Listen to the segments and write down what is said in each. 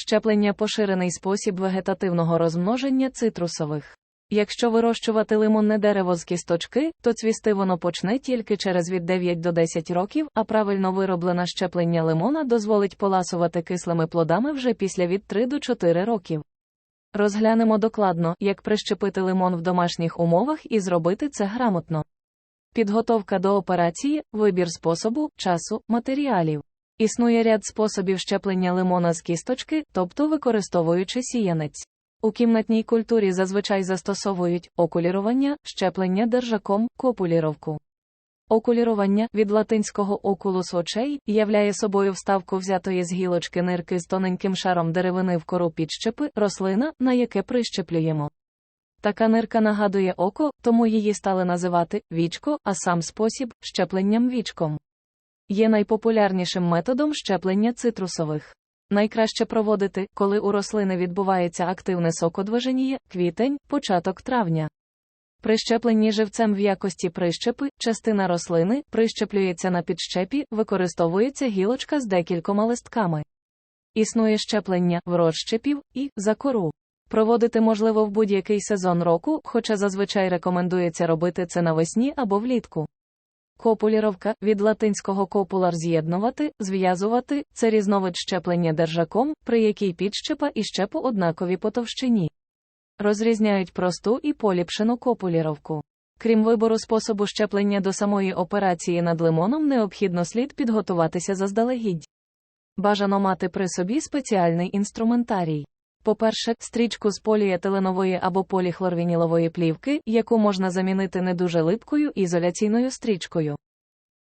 Щеплення поширений спосіб вегетативного розмноження цитрусових. Якщо вирощувати лимонне дерево з кісточки, то цвісти воно почне тільки через від 9 до 10 років, а правильно вироблене щеплення лимона дозволить поласувати кислими плодами вже після від 3 до 4 років. Розглянемо докладно, як прищепити лимон в домашніх умовах і зробити це грамотно. Підготовка до операції, вибір способу, часу, матеріалів. Існує ряд способів щеплення лимона з кісточки, тобто використовуючи сіянець. У кімнатній культурі зазвичай застосовують окулірування, щеплення держаком, копуліровку. Окулірування від латинського окулус очей являє собою вставку взятої з гілочки нирки з тоненьким шаром деревини в кору підщепи, рослина, на яке прищеплюємо. Така нирка нагадує око, тому її стали називати вічко, а сам спосіб щепленням вічком. Є найпопулярнішим методом щеплення цитрусових. Найкраще проводити, коли у рослини відбувається активне сокодвиження, квітень, початок травня. При щепленні живцем в якості прищепи, частина рослини прищеплюється на підщепі, використовується гілочка з декількома листками. Існує щеплення в розщепів і за кору. Проводити можливо в будь-який сезон року, хоча зазвичай рекомендується робити це навесні або влітку. Копуліровка від латинського копулар з'єднувати, зв'язувати це різновид щеплення держаком, при якій підщепа і щепу однакові по товщині. Розрізняють просту і поліпшену копуліровку. Крім вибору способу щеплення до самої операції над лимоном, необхідно слід підготуватися заздалегідь. Бажано мати при собі спеціальний інструментарій. По-перше, стрічку з поліетиленової або поліхлорвінілової плівки, яку можна замінити не дуже липкою ізоляційною стрічкою.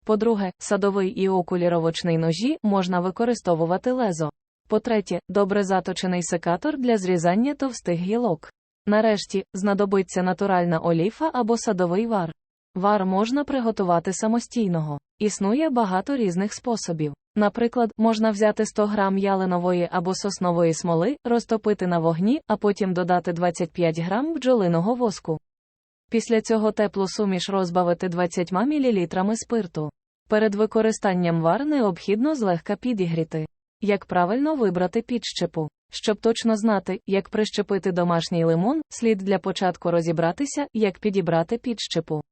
По-друге, садовий і окуліровочний ножі можна використовувати лезо. По-третє, добре заточений секатор для зрізання товстих гілок. Нарешті, знадобиться натуральна оліфа або садовий вар. Вар можна приготувати самостійного. Існує багато різних способів. Наприклад, можна взяти 100 грам ялинової або соснової смоли, розтопити на вогні, а потім додати 25 грам бджолиного воску. Після цього теплу суміш розбавити 20 мл спирту. Перед використанням вар необхідно злегка підігріти. Як правильно вибрати підщепу? Щоб точно знати, як прищепити домашній лимон, слід для початку розібратися, як підібрати підщепу.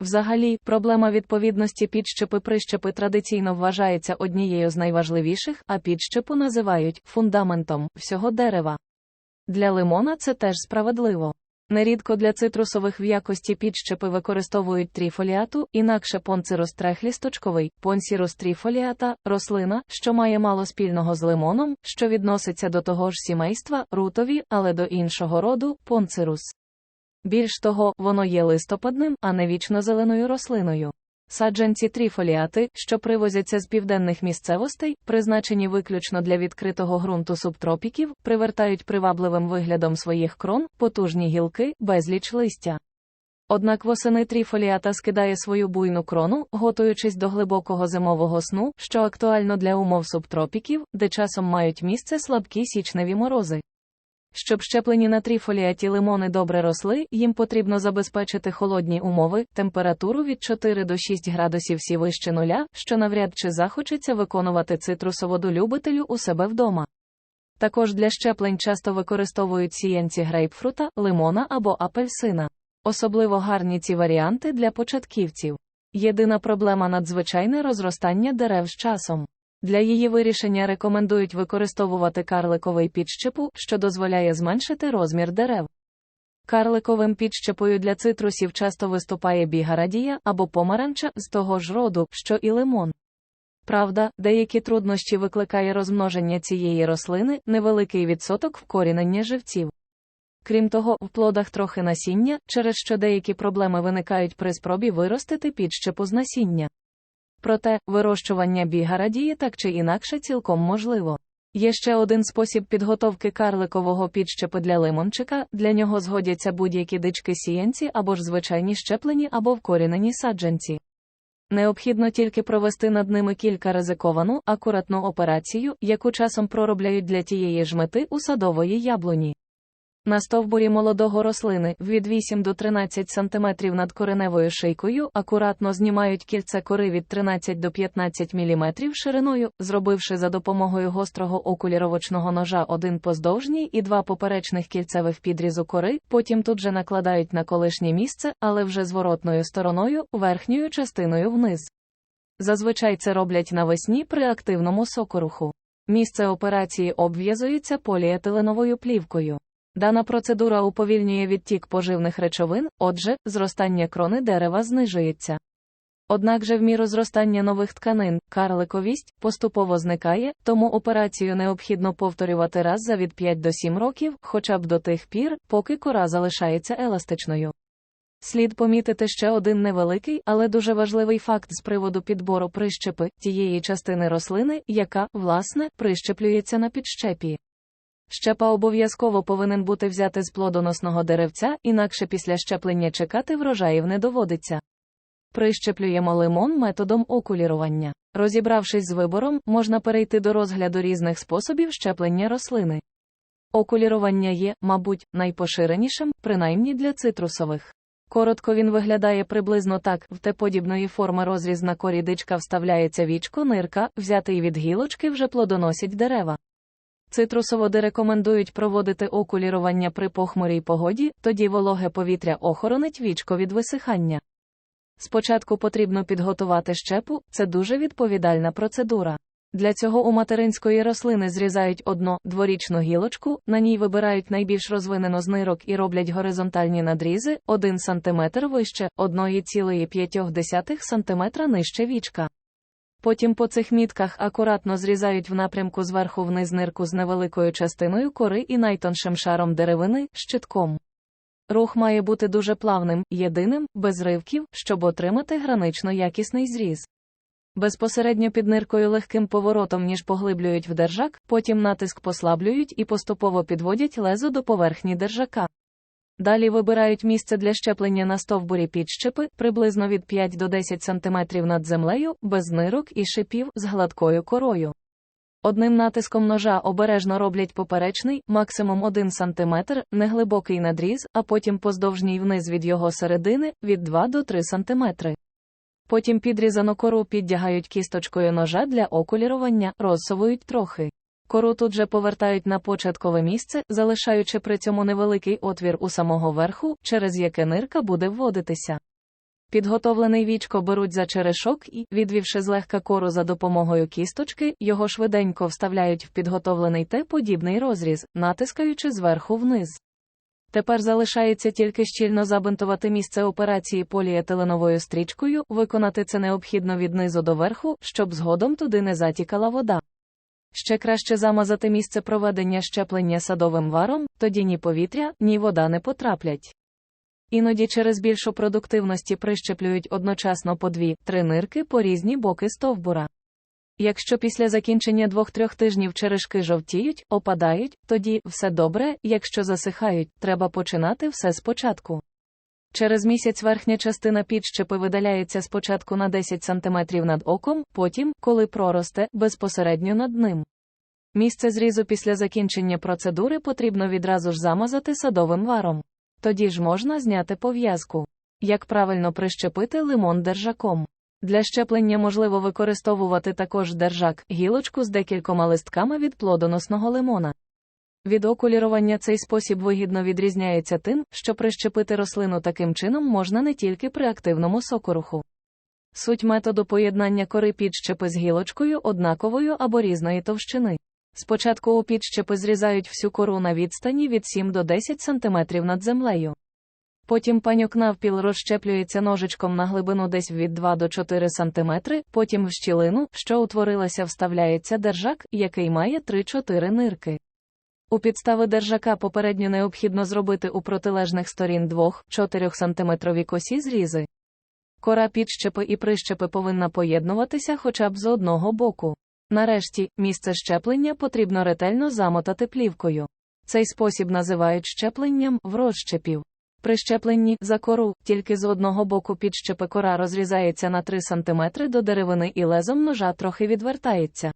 Взагалі, проблема відповідності підщепи прищепи традиційно вважається однією з найважливіших, а підщепу називають фундаментом всього дерева. Для лимона це теж справедливо. Нерідко для цитрусових в якості підщепи використовують тріфоліату, інакше понцирус трехлісточковий, понсірус тріфоліата, рослина, що має мало спільного з лимоном, що відноситься до того ж сімейства, рутові, але до іншого роду понцирус. Більш того, воно є листопадним, а не вічно-зеленою рослиною. Саджанці тріфоліати, що привозяться з південних місцевостей, призначені виключно для відкритого ґрунту субтропіків, привертають привабливим виглядом своїх крон, потужні гілки, безліч листя. Однак восени тріфоліата скидає свою буйну крону, готуючись до глибокого зимового сну, що актуально для умов субтропіків, де часом мають місце слабкі січневі морози. Щоб щеплені на тріфоліаті лимони добре росли, їм потрібно забезпечити холодні умови, температуру від 4 до 6 градусів сі вище нуля, що навряд чи захочеться виконувати цитрусоводу любителю у себе вдома. Також для щеплень часто використовують сіянці грейпфрута, лимона або апельсина. Особливо гарні ці варіанти для початківців. Єдина проблема надзвичайне розростання дерев з часом. Для її вирішення рекомендують використовувати карликовий підщепу, що дозволяє зменшити розмір дерев. Карликовим підщепою для цитрусів часто виступає бігарадія або помаранча з того ж роду, що і лимон. Правда, деякі труднощі викликає розмноження цієї рослини, невеликий відсоток вкорінення живців. Крім того, в плодах трохи насіння, через що деякі проблеми виникають при спробі виростити підщепу з насіння. Проте, вирощування бігарадії так чи інакше цілком можливо. Є ще один спосіб підготовки карликового підщепи для лимончика, для нього згодяться будь-які дички сіянці або ж звичайні щеплені або вкорінені саджанці. Необхідно тільки провести над ними кілька ризиковану, акуратну операцію, яку часом проробляють для тієї ж мети у садової яблуні. На стовбурі молодого рослини від 8 до 13 см над кореневою шийкою акуратно знімають кільце кори від 13 до 15 мм шириною, зробивши за допомогою гострого окуліровочного ножа один поздовжній і два поперечних кільцевих підрізу кори, потім тут же накладають на колишнє місце, але вже зворотною стороною, верхньою частиною вниз. Зазвичай це роблять навесні при активному сокоруху. Місце операції обв'язується поліетиленовою плівкою. Дана процедура уповільнює відтік поживних речовин, отже, зростання крони дерева знижується. Однак же в міру зростання нових тканин, карликовість поступово зникає, тому операцію необхідно повторювати раз за від 5 до 7 років, хоча б до тих пір, поки кора залишається еластичною. Слід помітити ще один невеликий, але дуже важливий факт з приводу підбору прищепи тієї частини рослини, яка, власне, прищеплюється на підщепі. Щепа обов'язково повинен бути взяти з плодоносного деревця, інакше після щеплення чекати врожаїв не доводиться. Прищеплюємо лимон методом окулірування. Розібравшись з вибором, можна перейти до розгляду різних способів щеплення рослини. Окулірування є, мабуть, найпоширенішим, принаймні для цитрусових. Коротко він виглядає приблизно так: в Т-подібної форми розріз на корі дичка вставляється вічко нирка, взятий від гілочки вже плодоносять дерева. Цитрусоводи рекомендують проводити окулірування при похмурій погоді, тоді вологе повітря охоронить вічко від висихання. Спочатку потрібно підготувати щепу, це дуже відповідальна процедура. Для цього у материнської рослини зрізають одно дворічну гілочку, на ній вибирають найбільш розвинено з нирок і роблять горизонтальні надрізи 1 см вище 1,5 см нижче вічка. Потім по цих мітках акуратно зрізають в напрямку зверху вниз нирку з невеликою частиною кори і найтоншим шаром деревини щитком. Рух має бути дуже плавним, єдиним, без ривків, щоб отримати гранично якісний зріз. Безпосередньо під ниркою легким поворотом, ніж поглиблюють в держак, потім натиск послаблюють і поступово підводять лезо до поверхні держака. Далі вибирають місце для щеплення на стовбурі підщепи приблизно від 5 до 10 см над землею, без нирок і шипів з гладкою корою. Одним натиском ножа обережно роблять поперечний, максимум 1 см, неглибокий надріз, а потім поздовжній вниз від його середини від 2 до 3 см. Потім підрізану кору піддягають кісточкою ножа для окулірування, розсовують трохи. Кору тут же повертають на початкове місце, залишаючи при цьому невеликий отвір у самого верху, через яке нирка буде вводитися. Підготовлений вічко беруть за черешок і, відвівши злегка кору за допомогою кісточки, його швиденько вставляють в підготовлений Т-подібний розріз, натискаючи зверху вниз. Тепер залишається тільки щільно забинтувати місце операції поліетиленовою стрічкою, виконати це необхідно від низу до верху, щоб згодом туди не затікала вода. Ще краще замазати місце проведення щеплення садовим варом, тоді ні повітря, ні вода не потраплять. Іноді через більшу продуктивності прищеплюють одночасно по дві-три нирки по різні боки стовбура. Якщо після закінчення двох-трьох тижнів черешки жовтіють, опадають, тоді все добре, якщо засихають, треба починати все спочатку. Через місяць верхня частина підщепи видаляється спочатку на 10 см над оком, потім, коли проросте, безпосередньо над ним. Місце зрізу після закінчення процедури потрібно відразу ж замазати садовим варом. Тоді ж можна зняти пов'язку. Як правильно прищепити лимон держаком? Для щеплення можливо використовувати також держак, гілочку з декількома листками від плодоносного лимона. Від окулірування цей спосіб вигідно відрізняється тим, що прищепити рослину таким чином можна не тільки при активному сокоруху. Суть методу поєднання кори підщепи з гілочкою однаковою або різної товщини. Спочатку у підщепи зрізають всю кору на відстані від 7 до 10 см над землею. Потім паньок навпіл розщеплюється ножичком на глибину десь від 2 до 4 см, потім в щілину, що утворилася, вставляється держак, який має 3-4 нирки. У підстави держака попередньо необхідно зробити у протилежних сторін 2-4 см косі зрізи. Кора підщепи і прищепи повинна поєднуватися хоча б з одного боку. Нарешті, місце щеплення потрібно ретельно замотати плівкою. Цей спосіб називають щепленням в розщепів. При щепленні за кору тільки з одного боку підщепи кора розрізається на 3 см до деревини і лезом ножа трохи відвертається.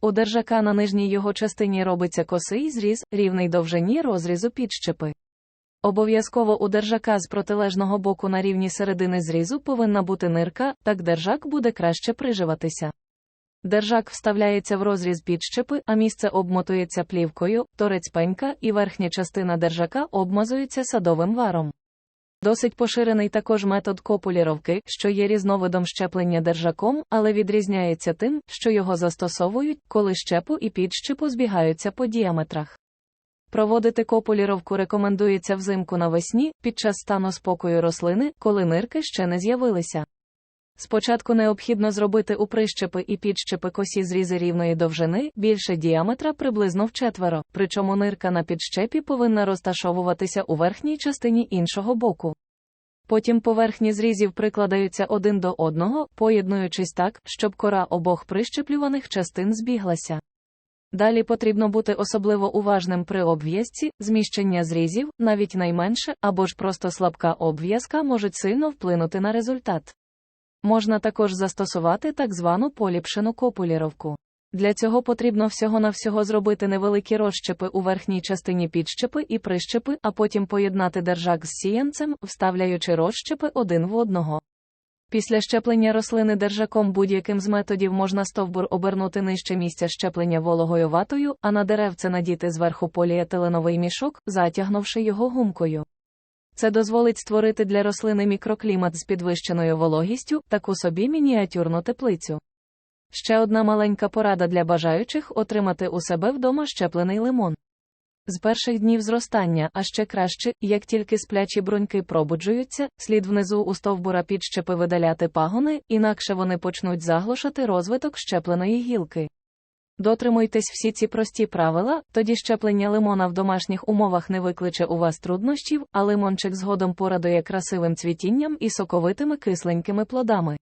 У держака на нижній його частині робиться косий зріз, рівний довжині розрізу підщепи. Обов'язково у держака з протилежного боку на рівні середини зрізу повинна бути нирка, так держак буде краще приживатися. Держак вставляється в розріз підщепи, а місце обмотується плівкою, торець пенька і верхня частина держака обмазується садовим варом. Досить поширений також метод копуліровки, що є різновидом щеплення держаком, але відрізняється тим, що його застосовують, коли щепу і підщепу збігаються по діаметрах. Проводити копуліровку рекомендується взимку навесні, під час стану спокою рослини, коли нирки ще не з'явилися. Спочатку необхідно зробити у прищепи і підщепи косі зрізи рівної довжини, більше діаметра приблизно в четверо, причому нирка на підщепі повинна розташовуватися у верхній частині іншого боку. Потім поверхні зрізів прикладаються один до одного, поєднуючись так, щоб кора обох прищеплюваних частин збіглася. Далі потрібно бути особливо уважним при обв'язці, зміщення зрізів, навіть найменше або ж просто слабка обв'язка можуть сильно вплинути на результат. Можна також застосувати так звану поліпшену копуліровку. Для цього потрібно всього-навсього зробити невеликі розщепи у верхній частині підщепи і прищепи, а потім поєднати держак з сіянцем, вставляючи розщепи один в одного. Після щеплення рослини держаком будь-яким з методів можна стовбур обернути нижче місця щеплення вологою ватою, а на деревце надіти зверху поліетиленовий мішок, затягнувши його гумкою. Це дозволить створити для рослини мікроклімат з підвищеною вологістю, таку собі мініатюрну теплицю. Ще одна маленька порада для бажаючих отримати у себе вдома щеплений лимон. З перших днів зростання, а ще краще, як тільки сплячі бруньки пробуджуються, слід внизу у стовбура підщепи видаляти пагони, інакше вони почнуть заглушати розвиток щепленої гілки. Дотримуйтесь всі ці прості правила, тоді щеплення лимона в домашніх умовах не викличе у вас труднощів, а лимончик згодом порадує красивим цвітінням і соковитими кисленькими плодами.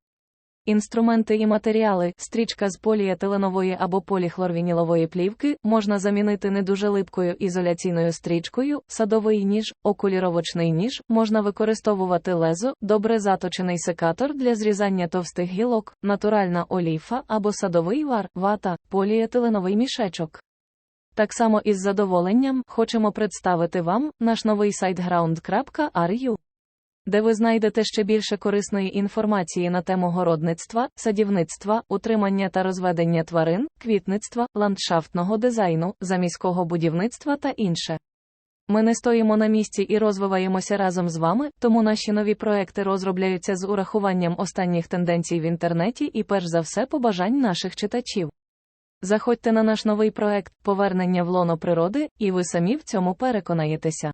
Інструменти і матеріали, стрічка з поліетиленової або поліхлорвінілової плівки можна замінити не дуже липкою ізоляційною стрічкою, садовий ніж, окуліровочний ніж, можна використовувати лезо, добре заточений секатор для зрізання товстих гілок, натуральна оліфа або садовий вар, вата, поліетиленовий мішечок. Так само із задоволенням хочемо представити вам наш новий сайт ground.ru де ви знайдете ще більше корисної інформації на тему городництва, садівництва, утримання та розведення тварин, квітництва, ландшафтного дизайну, заміського будівництва та інше. Ми не стоїмо на місці і розвиваємося разом з вами, тому наші нові проекти розробляються з урахуванням останніх тенденцій в інтернеті і перш за все побажань наших читачів. Заходьте на наш новий проект Повернення в лоно природи, і ви самі в цьому переконаєтеся.